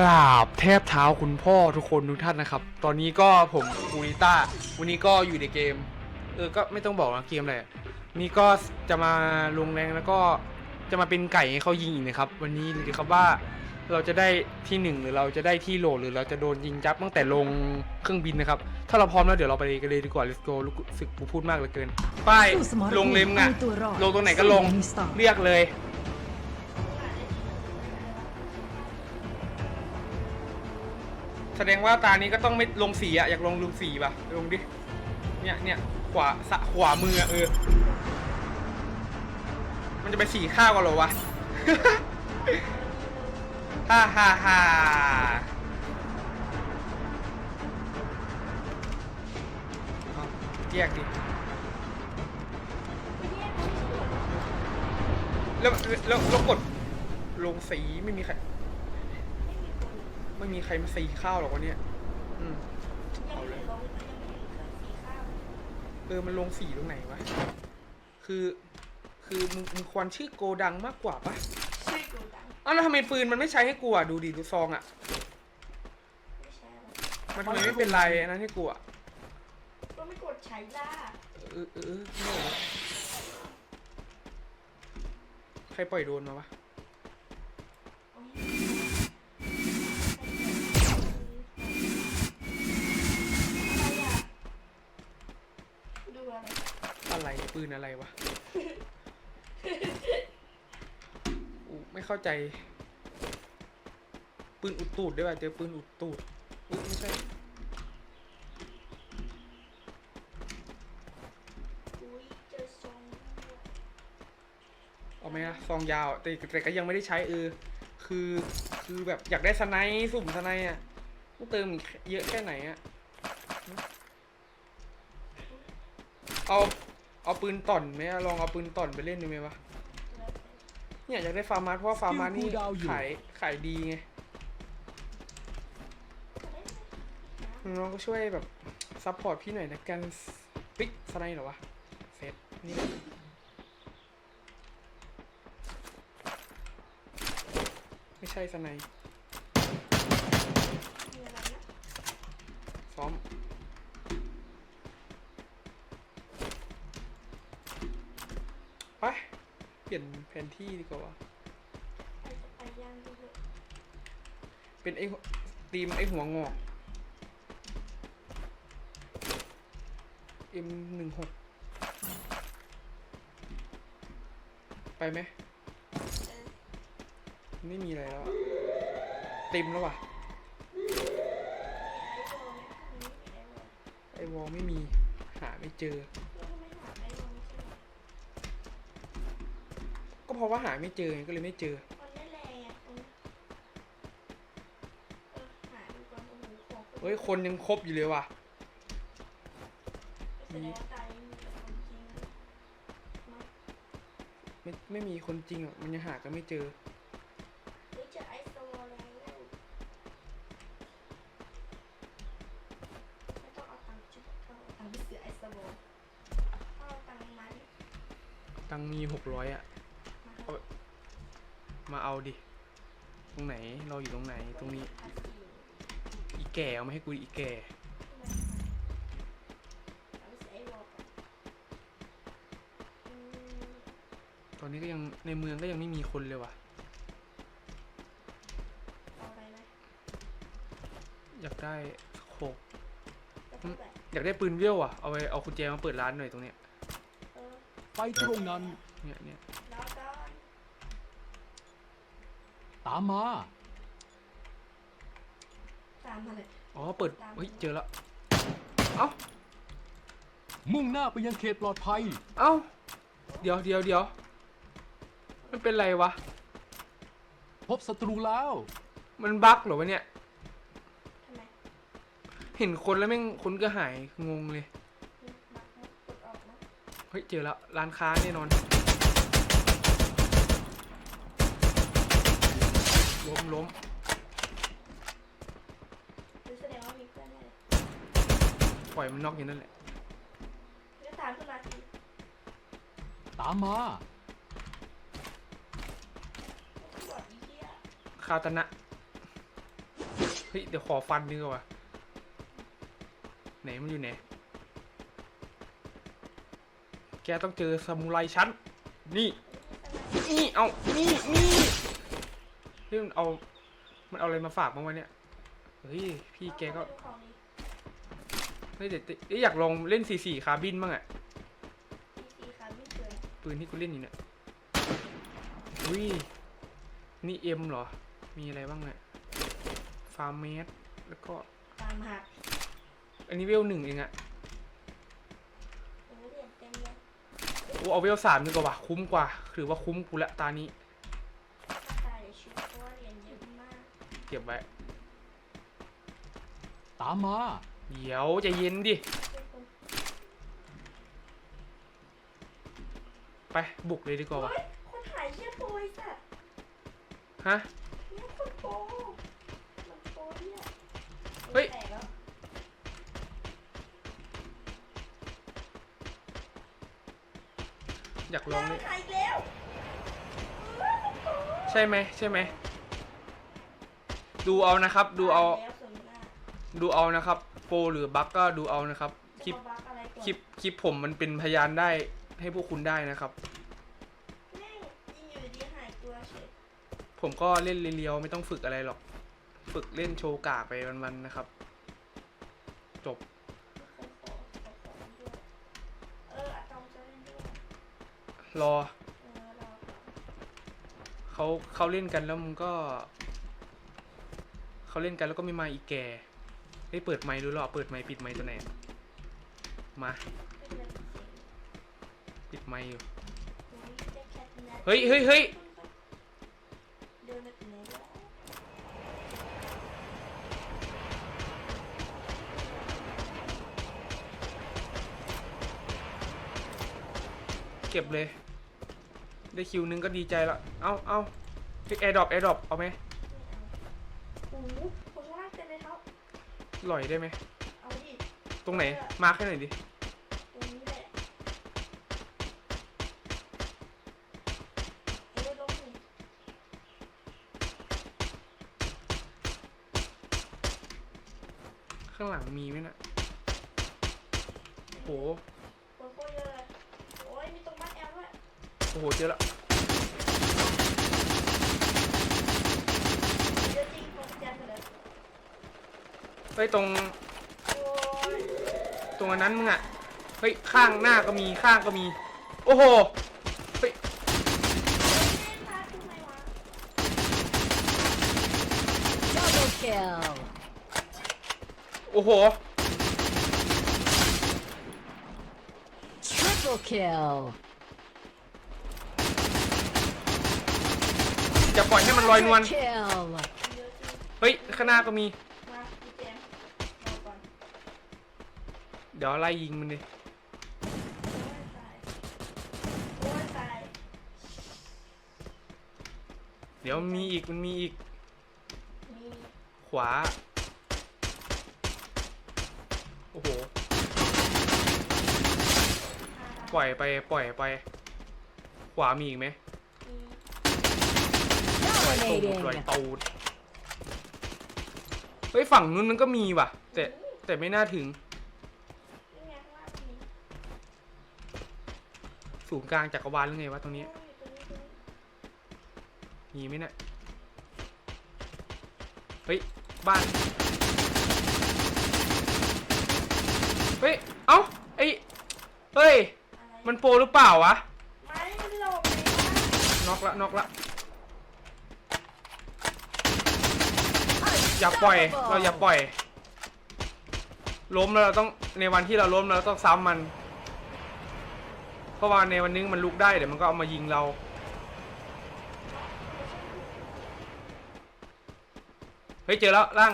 ราบแทบเท้าคุณพ่อทุกคนทุกท่านนะครับ ตอนนี้ก็ผมคูนิต้า วันนี้ก็อยู่ในเกม เออ ก็ไม่ต้องบอกนะเกมอะไรอะนี่ก็จะมาลงแรงแล้วก็จะมาเป็นไก่ให้เขายิงอีกนะครับ วันนี้ดูดิครับว่าเราจะได้ที่หนึ่งหรือเราจะได้ที่โหลหรือเราจะโดนยิงจับตั้งแต่ลงเครื่องบินนะครับ ถ้าเราพร้อมแล้วเดี๋ยวเราไปกันเลยดีกว่า let's go รู้สึกกูพูดมากเหลือเกิน ไปสู้สมรภูมิลงเลยมึงอะเอาตัวรอดลงตรงไหนก็ลงสู้อย่างมีสไตล์เรียกเลย แสดงว่าตานี้ก็ต้องไม่ลงสีอะอยากลงลงสีป่ะลงดิ เนี่ยเนี่ยขวาสะขวามืออะเออ มันจะไปสีข้าวกันเหรอวะ ฮ่าฮ่าฮ่าเอาแยกดิแล้วแล้วแล้วกดลงสีไม่มีใคร ไม่มีใครมาสีข้าวหรอกวันเนี้ยอืมเอาเลยเออมันลงสีตรงไหนวะ คือ คือมึงมึงควรชื่อโกดังมากกว่าปะชื่อกูดังอ้าวแล้วทำไมปืนมันไม่ใช้ให้กูอะ ดูดิดูซองอะ ไม่ใช่หรอกมันทำไมไม่เป็นไรอันนั้นให้กูอะ ก็ไม่กดใช้ล่าเออเออเออไม่เอาใครปล่อยโดนมาวะ อะไรปืนอะไรวะอูไม่เข้าใจ ปืนอุดตูดด้วยว่ะเจอปืนอุดตูดอุ๊ยไม่ใช่อุ้ยเจอทรงเอาไหมอะซองยาวแต่แต่ก็ยังไม่ได้ใช้เออคือคือแบบอยากได้สไนป์สุ่มสไนป์อะต้องเติมเยอะแค่ไหนอะเอา เอาปืนต่อนไหมอะลองเอาปืนต่อนไปเล่นดูไหมวะเนี่ยอยากได้ฟาร์มาสเพราะว่าฟาร์มาสนี่สกิลคูลดาวน์อยู่ขายขายดีไงน้องก็ช่วยแบบซัพพอร์ตพี่หน่อยนะกันปิ๊กสไนเหรอวะเซตนี่ไม่ใช่สไน มีอะไรนะ ซ้อม ไป เปลี่ยนแผนที่ดีกว่าวะไปจะไปย่างดูเลยเป็นไอ้หัวตีมไอ้หัวงอก M หนึ่งหกไปไหมเออไม่มีอะไรแล้วอะเต็มแล้วว่ะ ไอ้โบเนี่ยอันนี้ไอ้โบไอวอลไม่มีหาไม่เจอ แล้วทำไมหาไอ้โบไม่เจอ ก็ เพราะว่าหาไม่เจอไงก็เลยไม่เจอมันไม่แรงไงตรงนี้เออหาดูก่อนโอ้โหของเฮ้ยคนยังครบอยู่เลยว่ะ แสดงว่าตายมีแต่คนจริงเนาะไม่ไม่มีคนจริงอะมันยังหากันไม่เจอเฮ้ยเจอไอซ์โซแล้วไม่ต้องเอาตังค์จุดเอาตังค์ไปซื้อไอซ์โซเอาตังค์มาดิตังค์มีหกร้อยอะ มา เอา มาเอา ดิ ตรงไหน เราอยู่ตรงไหน ตรงนี้ภาษีอีแก่เอามาให้กูดิอีแก่เอาไปซื้อไอ้วอลก่อนอืมตอนนี้ก็ยังในเมืองก็ยังไม่มีคนเลยว่ะเอาอะไรนะอยากได้โคกจะพูดแบบอยากได้ปืนเบี้ยวอะ เอาไปเอากุญแจมาเปิดร้านหน่อยตรงเนี้ยเออไปตรงนั้น เนี่ยเนี่ยแล้วก็ ตามมา ตามมาเลย อ๋อ เปิด เฮ้ย เจอแล้วเอ้า มุ่งหน้าไปยังเขตปลอดภัย เอ้า เดี๋ยวเดี๋ยวเดี๋ยวมันเป็นไรวะ พบศัตรูแล้ว มันบั๊กเหรอวะเนี่ย ทำไมเห็นคนแล้วแม่งคนก็หายงงเลยนี่มาร์คนะกดออกนะ เฮ้ย เจอแล้วร้านค้าแน่นอน ล้มล้มหรือแสดงว่ามีเพื่อนแน่เลยปล่อยมันนอกอย่างนั้นแหละ เพื่อนตามขึ้นมาทีตามมาตำรวจอีเหี้ยคาตนะฮ้ย เดี๋ยวขอฟันนึงก่อนวะไหนมันอยู่ไหน แกต้องเจอซามูไรชั้น นี่ นี่ เอานี่นี่ เฮ้ยมันเอา มันเอาอะไรมาฝากบ้างวะเนี่ย เฮ้ย พี่แกก็ดูของนี้เฮ้ยเดี๋ยวเอ้ยอยากลองเล่นสี่สี่คาร์บินบ้างอะสีสีขาวไม่เกินปืนที่กูเล่นอยู่เนี่ย อุ้ย นี่เอ็มเหรอ มีอะไรบ้างเนี่ยฟาร์มเมสแล้วก็ ตามหักอันนี้เวลหนึ่งเองอะโอ้ยเหรียญเต็มเลยโอ้เอาเวลสามดีกว่าว่ะคุ้มกว่า ถือว่าคุ้มกูละตานี้ เก็บไว้ ตามมา เดี๋ยวใจะเย็นดิทุกคนไปบุกเลยดีกว่าว่ะเฮ้ยคนถ่ายเชี่ยโปรยสัตว์ฮะ เนี่ยคนโปรมันโปรเนี่ยเฮ้ย แตกแล้วอยากลองเลยถ่ายอีกแล้วเฮ้ยมันโปรใช่ไหมใช่ไหม ดูเอานะครับ ดูเอาถ่ยแล้วส่วนหน้าดูเอานะครับโปรหรือบั๊กก็ดูเอานะครับ คลิปจะมาบักอะไรก่อนคลิป คลิปผมมันเป็นพยานได้ให้พวกคุณได้นะครับ แม่งยิงอยู่ดีหายตัวเฉยผมก็เล่นเรียวๆไม่ต้องฝึกอะไรหรอก ฝึกเล่นโชว์กากไปวันๆนะครับ จบ ขอขอขอขอด้วยเอออะตอมจะเล่นด้วยรอเออรอก่อนเขาเขาเล่นกันแล้วมึงก็ เขาเล่นกันแล้วก็ไม่มอีกแก่เฮ้ยเปิดไมค์ดูหรอเปิดไมค์ปิดไมค์ตัวไหนมาปิดไมค์อยู่เฮ้ยเฮ้ยเฮ้ยเก็บเลย ได้คิวนึงก็ดีใจละ เอาเอาแอร์ดรอปแอร์ดรอปเอาไหม ไม่เอาโอ้โหคนลากเต็มเลยครับ หล่อยได้ไหม เอาดิตรงไหน มาร์คให้หน่อยดิ ตรงนี้แหละเอ้ยลงนี่ข้างหลังมีไหมน่ะโห คนโคตรเยอะเลยโอ้ยมีตรงบ้านแอลด้วยโอ้โห เจอละ เยอะจริงตรงแจมเลย เฮ้ยตรงโอ้ยตรงอันนั้นมึงอะเฮ้ยข้างหน้าก็มีข้างก็มี โอ้โหเฮ้ยไม่พาขึ้นไหมวะ Double kill. โอ้โห Triple kill. อย่าปล่อยให้มันลอยนวล Kill. เยอะจริงเฮ้ยข้างหน้าก็มี เดี๋ยวไล่ยิงมันดิโอ้ยตายโอ้ยตายเดี๋ยวมันมีอีกมันมีอีกมีขวา โอ้โห ปล่อยไปปล่อยไป ขวามีอีกไหมมีปล่อยตูด Dominating. ปล่อยตูดเฮ้ยฝั่งนู้นมันก็มีว่ะ แต่แต่ไม่น่าถึง นี่ไงข้างล่างมี ศูนย์กลางจักรวาลหรือไงวะตรงนี้มีไหมเนี่ยเฮ้ยบ้านเฮ้ยเอ้าไอ้เฮ้ยมันโปรหรือเปล่าวะไม่มันหลบเลยว่ะน็อกละน็อกละอย่าปล่อยเราอย่าปล่อยล้มแล้วเราต้องในวันที่เราล้มเราต้องซ้ำมัน เพราะว่าในวันนึงมันลุกได้เดี๋ยวมันก็เอามายิงเรา เฮ้ยเจอแล้วร่าง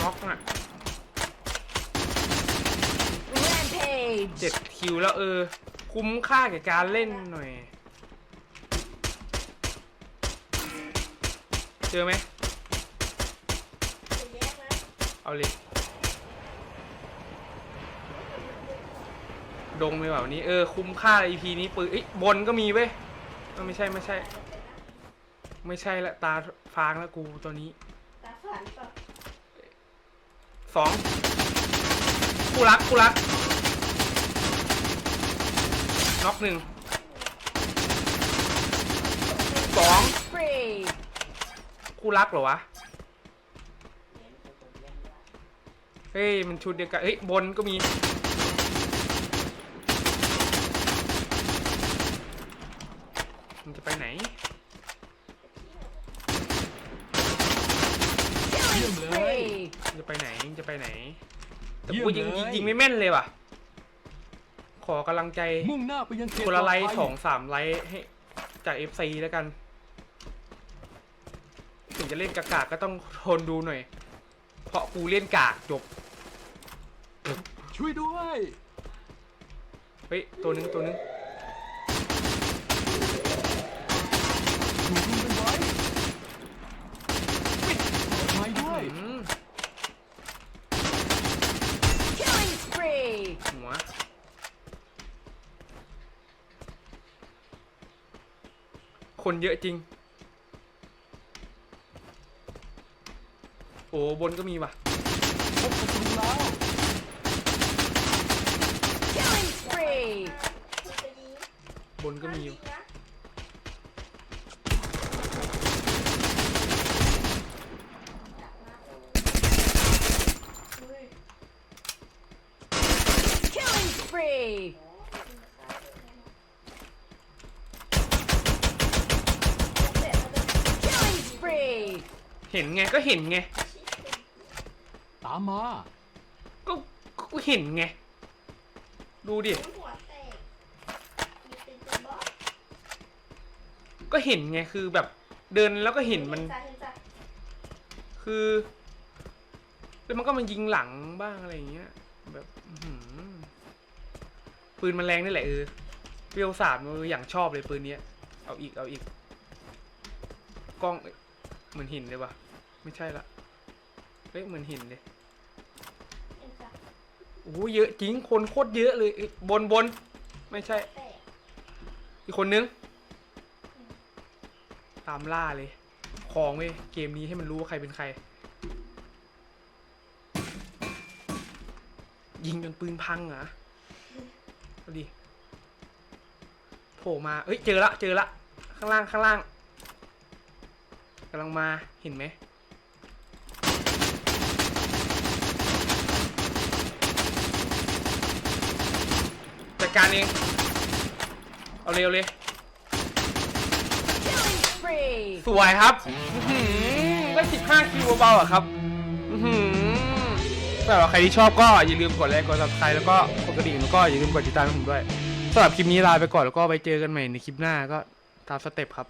น็อกน่ะ Rampage. เจ็ดคิวแล้วเออ คุ้มค่าแก่การเล่นหน่อย เจอไหมจะแยกนะ เอาเลยมดงไปแบบนี้ เออ คุ้มค่า EP นี้ปืนเอ้ยบนก็มีเว้ยเออไม่ใช่ไม่ใช่ ไม่ใช่ละตาฟางแล้วกูตัวนี้ตาฝันเปล่าสองกูรักกูรักน็อกหนึ่งสอง Spree. กูรักเหรอวะ ฮ้ย มันชุดเดียวกันเฮ้ย บนก็มี มันจะไปไหน Killing Damn, spree. มันจะไปไหนมันจะไปไหน แต่เยี่ยมกูยิงเลยยิงไม่แม่นเลยว่ะ ขอกำลังใจมุ่งหน้าไปยังเขตคนละไลปค์ดภัยสองสามไลค์ให้จาก FC แล้วกัน ถึงจะเล่นกากๆก็ต้องทนดูหน่อย เพราะกูเล่นกากจบ ช่วยด้วย เฮ้ย ตัวนึงตัวนึงถูกรุมกันไว้ไม่ด้วย อืม Killing spree. หัว คนเยอะจริง โอ้บนก็มีว่ะ พบศัตรูแล้ว Killing spree. คุณจะยิง บ นก็มีอยู่ห้ายิงนะดักหน้าโอ้ย Killing spree. เสร็จแล้วจะ Killing spree. เห็นไงก็เห็นไง ตามมา ก็ก็เห็นไง ดูดิ หัวแตกมีเป็นตัวบอส ก็เห็นไงคือแบบเดินแล้วก็เห็นมันจ้ะเห็นจ้ะคือ แล้วมันก็มายิงหลังบ้างอะไรอย่างเงี้ย แบบอื้อหือปืนมันแรงนี่แหละเออเปรียวสามเอออย่างชอบเลยปืนเนี้ย เอาอีกเอาอีก กล้องเอ้ยเหมือนหินเลยว่ะ ไม่ใช่ละเฮ้ยเหมือนหินเลยเห็นจ้ะโอ้โหเยอะจริงคนโคตรเยอะเลยเอ้ยบนบนไม่ใช่แตกอีกคนนึง ตามล่าเลย ของเว้ยเกมนี้ให้มันรู้ว่าใครเป็นใคร ยิงจนปืนพังเหรอเอาดิโผล่มา เอ้ย เจอละ เจอละ ข้างล่าง ข้างล่างกำลังมา เห็นไหม จัดการเอง เอาเร็วเลย Killing spree. สวยครับอื้อหือได้ 15 คิวเบาๆอะครับอื้อหือสำหรับใครที่ชอบก็อย่าลืมกดไลค์กด subscribe แล้วก็กดกระดิ่งแล้วก็อย่าลืมกดติดตามให้ผมด้วยสำหรับคลิปนี้ลาไปก่อนแล้วก็ไปเจอกันใหม่ในคลิปหน้าก็ตามสเต็ปครับ